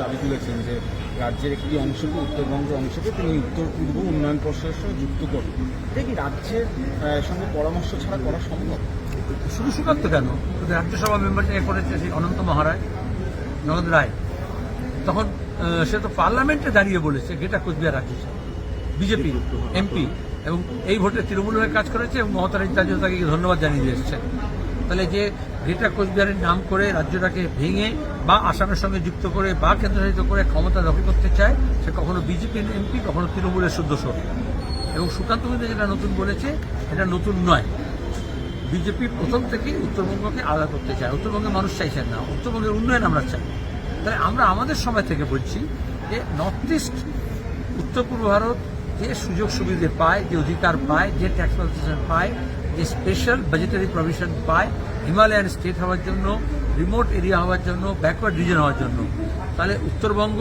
দাবি তুলেছেন যে রাজ্যের একটি অংশকে উত্তরবঙ্গের অংশকে তিনি উত্তর পূর্ব উন্নয়ন পর্ষদের সঙ্গে যুক্ত করবেন। এটা কি রাজ্যের সঙ্গে পরামর্শ ছাড়া করা সম্ভব? শুধু সুকান্ত কেন? রাজ্যসভা মেম্বার করেছে সেই অনন্ত মহারায় জগৎ রায়, তখন সে তো পার্লামেন্টে দাঁড়িয়ে বলেছে গেটা কোচবিহার রাজ্যসভা বিজেপি, এমপি এবং এই ভোটে তৃণমূল হয়ে কাজ করেছে এবং মমতা রাজ্য তাকে ধন্যবাদ জানিয়ে দিয়ে এসেছেন তাহলে যে গ্রেটার কোচবিহারের নাম করে রাজ্যটাকে ভেঙে বা আসামের সঙ্গে যুক্ত করে বা কেন্দ্রশাসিত করে ক্ষমতা দখল করতে চায়, সে কখনো বিজেপির এমপি, কখনো তৃণমূলের সদস্য এবং সুকান্ত মৈত্র যেটা নতুন বলেছে, এটা নতুন নয়। বিজেপি প্রথম থেকেই উত্তরবঙ্গকে আলাদা করতে চায়। উত্তরবঙ্গের মানুষ চাইছেন না। উত্তরবঙ্গের উন্নয়ন আমরা চাই। তাই আমরা আমাদের সময় থেকে বলছি যে নর্থ ইস্ট উত্তর পূর্ব ভারত যে সুযোগ সুবিধে পায়, যে অধিকার পায়, যে ট্যাক্স পায় যে স্পেশাল বাজেটারি প্রভিশন পায়, হিমালয়ান স্টেট হওয়ার জন্য রিমোট এরিয়া হওয়ার জন্য ব্যাকওয়ার্ড রিজন হওয়ার জন্য। তাহলে উত্তরবঙ্গ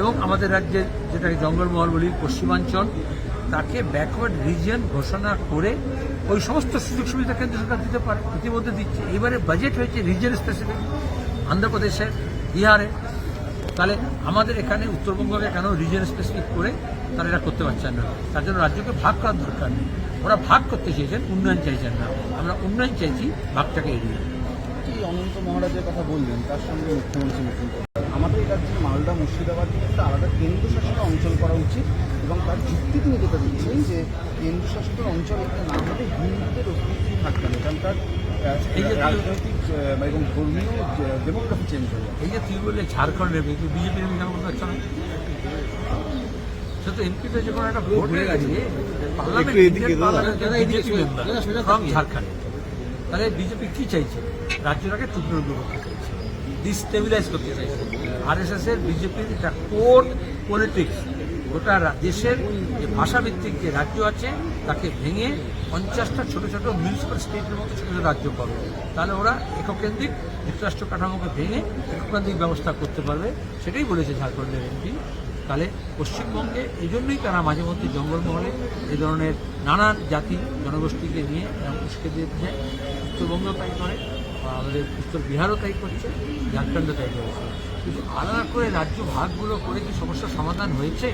এবং আমাদের রাজ্যের যেটাকে জঙ্গলমহল বলি, পশ্চিমাঞ্চল, তাকে ব্যাকওয়ার্ড রিজিয়ন ঘোষণা করে ওই সমস্ত সুযোগ সুবিধা কেন্দ্র সরকার দিতে পারে, ইতিমধ্যে দিচ্ছে। এবারে বাজেট হয়েছে রিজিয়ন স্পেসিফিক আন্ধ্রপ্রদেশে বিহারে। তাহলে আমাদের এখানে উত্তরবঙ্গকে কেন রিজিয়ন স্পেসিফিক করে তারা এটা করতে পারছেন না? তার জন্য রাজ্যকে ভাগ করার দরকার নেই। ওরা ভাগ করতে চেয়েছেন উন্নয়ন চাইছেন না। আমরা উন্নয়ন চাইছি ভাগটাকে এড়িয়ে। অনন্ত মহারাজের কথা বললেন? তার সঙ্গে মুখ্যমন্ত্রী নতুন আমাদের এই রাজ্যে মালদা মুর্শিদাবাদকে একটা আলাদা কেন্দ্রশাসিত অঞ্চল করা উচিত এবং তার যুক্তি তিনি যেটা দিচ্ছেন যে কেন্দ্রশাসিত অঞ্চল এখানে না হলে হিন্দুদের অস্তিত্ব থাকবে না কারণ তার এই যে- রাজনৈতিক এবং ধর্মীয় ডেমোগ্রাফি চেঞ্জ হয়ে এই যে তুই বললে ঝাড়খণ্ডের বিজেপির করতে পারছ না। সে এমপিতে যে একটা ভোট হয়ে গেছে। ফ্রম ঝাড়খণ্ড। তাহলে বিজেপি কি চাইছে? রাজ্যটাকে টুকরো টুকরো করতে চাইছে। ডিস্টেবিলাইজ করতে চাইছে। আর এস এস এর বিজেপির একটা কোর পলিটিক্স। গোটা দেশের যে ভাষাভিত্তিক যে রাজ্য আছে তাকে ভেঙে পঞ্চাশটা ছোট ছোট মিউনিসিপ্যাল স্টেটের মতো ছোট ছোট রাজ্য পাবে তাহলে ওরা এককেন্দ্রিক যুক্তরাষ্ট্র কাঠামোকে ভেঙে এককেন্দ্রিক ব্যবস্থা করতে পারবে। সেটাই বলেছে ঝাড়খণ্ডের এমপি। তাহলে পশ্চিমবঙ্গে এই জন্যই তারা মাঝে মধ্যে জঙ্গলমহলে এ ধরনের নানান জাতি জনগোষ্ঠীকে নিয়ে উস্কে দিতে যায়। উত্তরবঙ্গ তাই করে, বা আমাদের উত্তর বিহারও তাই করছে, ঝাড়খণ্ডও তাই করেছে। কিন্তু আলাদা করে রাজ্য ভাগগুলো করে কি সমস্যার সমাধান হয়েছে?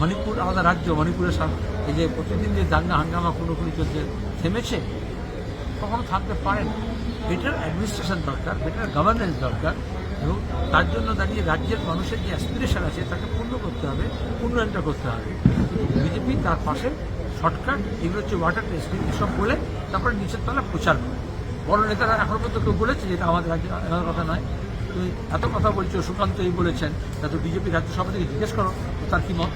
মণিপুর, আলাদা রাজ্য মণিপুরের সাথে এই যে প্রতিদিন যে দাঙ্গা, হাঙ্গামা, খুনোখুনি চলছে, থেমেছে? কখনো থাকতে পারে না। বেটার অ্যাডমিনিস্ট্রেশন দরকার বেটার গভর্নেন্স দরকার। এবং তার জন্য দাঁড়িয়ে রাজ্যের মানুষের যে অ্যাসপিরেশন আছে, তাকে পূর্ণ করতে হবে উন্নয়নটা করতে হবে। বিজেপি তার পাশে শর্টকাট এগুলো হচ্ছে ওয়াটার টেস্টিং এসব বলে তারপরে নিচের তলা প্রচার করে। বড় নেতারা এখনও পর্যন্ত কেউ বলেছে যেটা আমাদের রাজ্যে এমন কথা নয়। তুমি এত কথা বলছো সুকান্ত এই বলেছেন তা তো বিজেপি রাজ্য সভা থেকে জিজ্ঞেস করো তার কি মত?